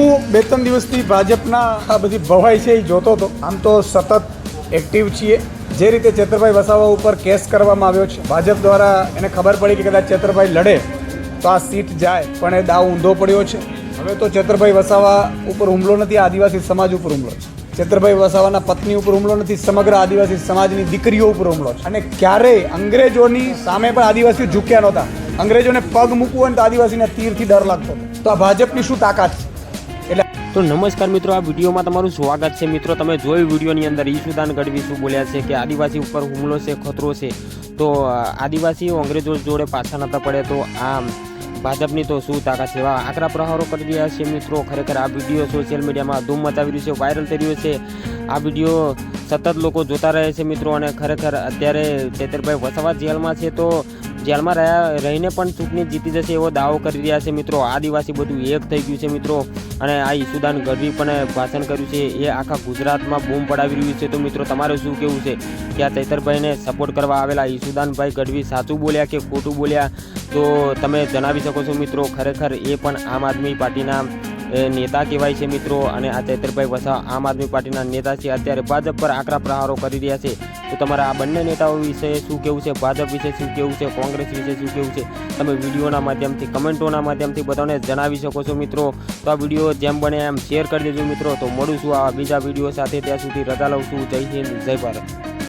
હું બે ત્રણ દિવસથી ભાજપના આ બધી ભવાઈ છે એ જોતો હતો આમ તો સતત એક્ટિવ છીએ. જે રીતે ચેતરભાઈ વસાવા ઉપર કેસ કરવામાં આવ્યો છે, ભાજપ દ્વારા એને ખબર પડી કે કદાચ ચેતરભાઈ લડે, તો આ સીટ જાય, પણ એ દાવ ઊંધો પડ્યો છે. હવે તો ચેતરભાઈ વસાવા ઉપર હુમલો નથી, આદિવાસી સમાજ ઉપર હુમલો છે. ચેતરભાઈ વસાવાના પત્ની ઉપર હુમલો નથી, સમગ્ર આદિવાસી સમાજની દીકરીઓ ઉપર હુમલો છે. અને ક્યારેય અંગ્રેજોની સામે પણ આદિવાસીઓ ઝૂક્યા નહોતા. અંગ્રેજોને પગ મૂકવું હોય તો આદિવાસીને તીરથી ડર લાગતો તો આ ભાજપની શું તાકાત છે? તો નમસ્કાર મિત્રો, આ વિડીયોમાં તમારું સ્વાગત છે. મિત્રો, તમે જોયું વિડીયોની અંદર ઈશુદાન ગઢવી શું બોલ્યા છે કે આદિવાસી ઉપર હુમલો છે, ખતરો છે. તો આદિવાસીઓ અંગ્રેજો જોડે પાછા નતા પડે તો આ ભાજપની તો શું તાકાત છે? આકરા પ્રહારો કરી રહ્યા છે મિત્રો. ખરેખર આ વીડિયો સોશિયલ મીડિયામાં ધૂમ મચાવી રહ્યું છે, વાયરલ થઈ રહ્યો છે. આ વીડિયો સતત લોકો જોતા રહે છે મિત્રો અને ખરેખર અત્યારે ચેતરભાઈ વસાવા જેલમાં છે તો જેલમાં રહ્યા, રહીને પણ ચૂંટણી જીતી જશે એવો દાવો કરી રહ્યા છે મિત્રો. આદિવાસી બધું એક થઈ ગયું છે મિત્રો. અને આ ઈસુદાન ગઢવી પણ ભાષણ કર્યું છે. એ આખા ગુજરાતમાં બૂમ પડાવી રહ્યું છે. તો મિત્રો, તમારે શું કેવું છે? કે આ ચૈતરભાઈને સપોર્ટ કરવા આવેલા ઈસુદાનભાઈ ગઢવી સાચું બોલ્યા કે ખોટું બોલ્યા? તો તમે જણાવી શકો છો મિત્રો, ખરેખર એ પણ આમ આદમી પાર્ટીના નેતા કહેવાય છે મિત્રો. અને આ ચૈતરભાઈ વસા આમ આદમી પાર્ટીના નેતા છે. અત્યારે ભાજપ પર આકરા પ્રહારો કરી રહ્યા છે. તો તમારા આ બંને નેતાઓ વિશે શું કેવું છે? ભાજપ વિશે શું કેવું છે? કોંગ્રેસ વિશે શું કેવું છે? તમે વિડીયોના માધ્યમથી, કમેન્ટોના માધ્યમથી બધાને જણાવી શકો છો મિત્રો. તો આ વીડિયો જેમ બને એમ શેર કરી દેજો મિત્રો. તો મળું છું આ બીજા વીડિયો સાથે. ત્યાં સુધી રજા લઉં છું. જય હિન્દ, જય ભારત.